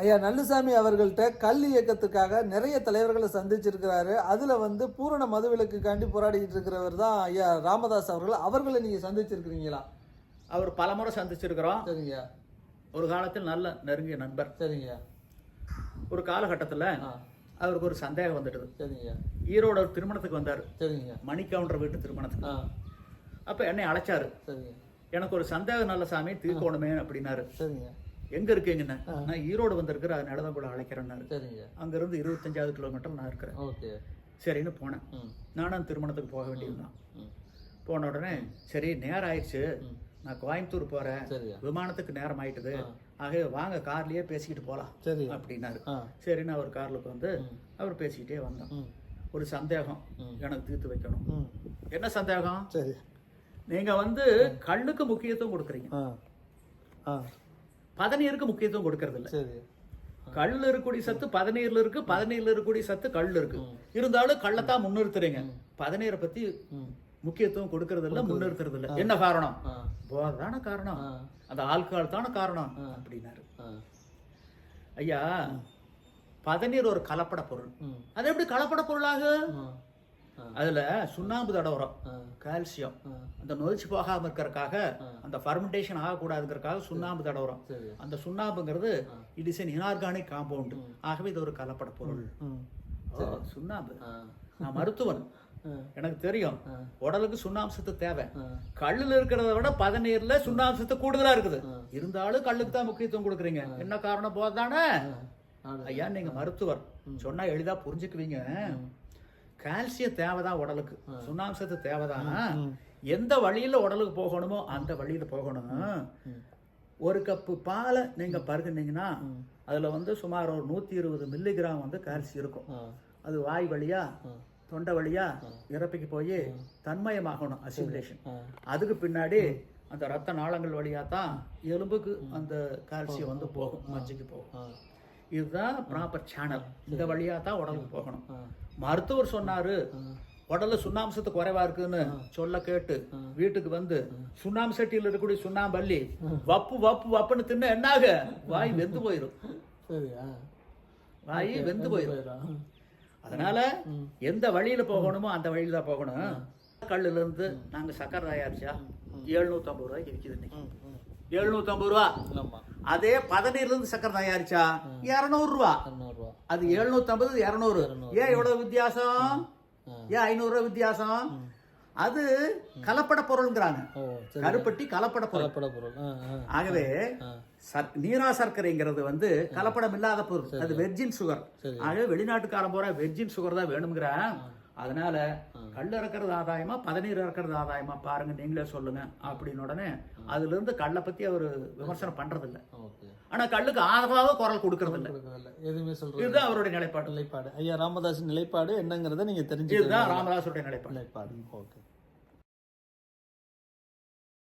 ஐயா நல்லுசாமி அவர்கள்ட்ட கல் இயக்கத்துக்காக நிறைய தலைவர்களை சந்திச்சிருக்கிறாரு. அதுல வந்து பூரண மதுவிலக்குக்காண்டி போராடிட்டு இருக்கிறவர் தான் ஐயா ராமதாஸ் அவர்கள். அவர்களை நீங்க சந்திச்சிருக்கிறீங்களா? அவர் பலமுறை சந்திச்சிருக்கிறோம். சரிங்க ஒரு காலத்தில் நல்ல நெருங்கிய நண்பர். சரிங்க ஒரு காலகட்டத்தில் அவருக்கு ஒரு சந்தேகம் வந்துடுது சரிங்க ஈரோட ஒரு திருமணத்துக்கு வந்தார். சரிங்க மணிக்கவுண்டர் வீட்டு திருமணத்துக்கு. அப்போ என்னை அழைச்சாரு. சரிங்க எனக்கு ஒரு சந்தேகம் நல்ல சாமி தீர்க்கணுமே அப்படின்னாரு. சரிங்க எங்க இருக்கீங்கன்னு? நான் ஈரோடு வந்திருக்கிற அதனால தான் கூட அழைக்கிறேன்னாரு அங்கிருந்து இருபத்தஞ்சாவது கிலோமீட்டர் நான் இருக்கிறேன். ஓகே. சரின்னு போனேன். நானும் திருமணத்துக்கு போக வேண்டியதுதான். போன உடனே சரி நேரம் ஆயிடுச்சு. நான் கோயம்புத்தூர் போறேன். விமானத்துக்கு நேரம் ஆயிட்டுது. ஆகவே வாங்க கார்லயே பேசிக்கிட்டு போலாம் சரி. அப்படின்னாரு. சரின்னு அவர் கார்லுக்கு வந்து அவர் பேசிக்கிட்டே வந்தோம் ஒரு சந்தேகம் எனக்கு தீர்த்து வைக்கணும். என்ன சந்தேகம்? சரி. நீங்க வந்து கல்லுக்கு முக்கியத்துவம் கொடுக்குறீங்க. பதநீருக்கு முக்கியத்துவம் கொடுக்கறது இல்ல கல் இருக்கக்கூடிய சத்து பதநீர்ல இருக்கு பதநீர்ல இருக்கக்கூடிய சத்து கல் இருக்கு. இருந்தாலும் கள்ளத்தான் முன்னிறுத்துறீங்க. பதநீரை பத்தி முக்கியத்துவம் கொடுக்கறது. இல்ல முன்னிறுத்துறது இல்ல என்ன காரணம்? ஆ. போதை தானே காரணம் அந்த ஆல்கஹால் தானே காரணம். அப்படின்னாரு. ஐயா பதநீர் ஒரு கலப்பட பொருள். அது எப்படி கலப்பட பொருளாக? அதுல சுண்ணாம்பு தடவரம் ஆ. கால்சியம். அந்த நொதிச்சு போகாம இருக்கறதுக்காக அந்த ஃபர்மெண்டேஷன் ஆகக்கூடாதுங்கிறதுக்காக சுண்ணாம்பு தடவரம். சரி. அந்த சுண்ணாம்புங்கிறது it is an inorganic compound ஆகவே இது ஒரு கலப்பட பொருள். சுண்ணாம்பு. நான் மருத்துவன். எனக்கு தெரியும். உடலுக்கு சுண்ணாம்சத்து தேவை. கல்லுல இருக்கிறத விட பதநீர்ல சுண்ணாம்சத்து கூடுதலா இருக்குது. இருந்தாலும் கல்லுக்கு தான் முக்கியத்துவம் கொடுக்குறீங்க. என்ன காரணம் போதானே. ஐயா நீங்க மருத்துவர். சொன்னா எளிதா புரிஞ்சுக்குவீங்க. கால்சியம் தேவைதான் உடலுக்கு. சுண்ணாம்சத்து தேவைதான். எந்த வழியில உடலுக்கு போகணுமோ அந்த வழியில போகணும். ஒரு கப்பு பாலை நீங்க பருகுனீங்கன்னா அதுல வந்து சுமார் ஒரு நூத்தி இருபது மில்லிகிராம் வந்து கால்சியம் இருக்கும். அது வாய் வழியா தொண்டை வழியா இறப்பிக்கு போய் தன்மயமாகணும் அசிமுலேஷன். அதுக்கு பின்னாடி அந்த ரத்த நாளங்கள் வழியா தான் எலும்புக்கு அந்த கால்சியம் வந்து போகும் மജ്ஜைக்கு போகும். இதுதான் ப்ராப்பர் சேனல் இந்த வழியா தான் உடலுக்கு போகணும். மருத்துவர் சொன்னாரு உடல்ல சுண்ணாம்சத்து குறைவா இருக்குன்னு சொல்ல கேட்டு வீட்டுக்கு வந்து சுண்ணாம்பு சட்டியில் இருக்கக்கூடிய சுண்ணாம்பள்ளி வப்பு வப்பு வப்புன்னு தின்ன என்னாக? வாய் வெந்து போயிடும் வாய் வெந்து போயிடும் அதனால எந்த வழியில போகணுமோ அந்த வழியில தான் போகணும். கல்லுல இருந்து நாங்க சக்கரை தயாரிச்சா எழுநூத்தி ஐம்பது ரூபாய்க்கு விற்கிது இன்னைக்கு. எழுநூத்தி ஐம்பது ரூபா அதே பதநீர்ல இருந்து சக்கரை தயாரிச்சா இரநூறுவா. அது எழுநூத்தி ஐம்பது இருநூறு. ஏன் இவ்வளவு வித்தியாசம்? ஏன் ஐநூறு ரூபாய் வித்தியாசம் அது கலப்பட பொருள்ங்கிறாங்க. கருப்பட்டி கலப்பட பொருள். பொருள். ஆகவே நீரா சர்க்கரைங்கிறது வந்து கலப்படம் இல்லாத பொருள். அது வெர்ஜின் சுகர். ஆகவே வெளிநாட்டுக்காரன் போற வெர்ஜின் சுகர் தான் வேணுங்கிற அதனால கல் இறக்குறது ஆதாயமா பதநீர் இறக்குறது ஆதாயமா பாருங்க நீங்களே சொல்லுங்க அப்படின்னு உடனே அதுல இருந்து கல்லை பத்தி அவர் விமர்சனம் பண்றது இல்ல ஓகே. ஆனா கல்லுக்கு ஆதரவாக குரல் கொடுக்கறது இல்ல கொடுக்கறதில்ல. எதுவுமே சொல்றது இதுதான் அவருடைய நிலைப்பாடு. நிலைப்பாடு. ஐயா ராமதாஸ் நிலைப்பாடு என்னங்கிறத நீங்க தெரிஞ்சுக்கலாம் இதுதான் ராமதாசுடைய நிலைப்பாடு. நிலைப்பாடு. ஓகே.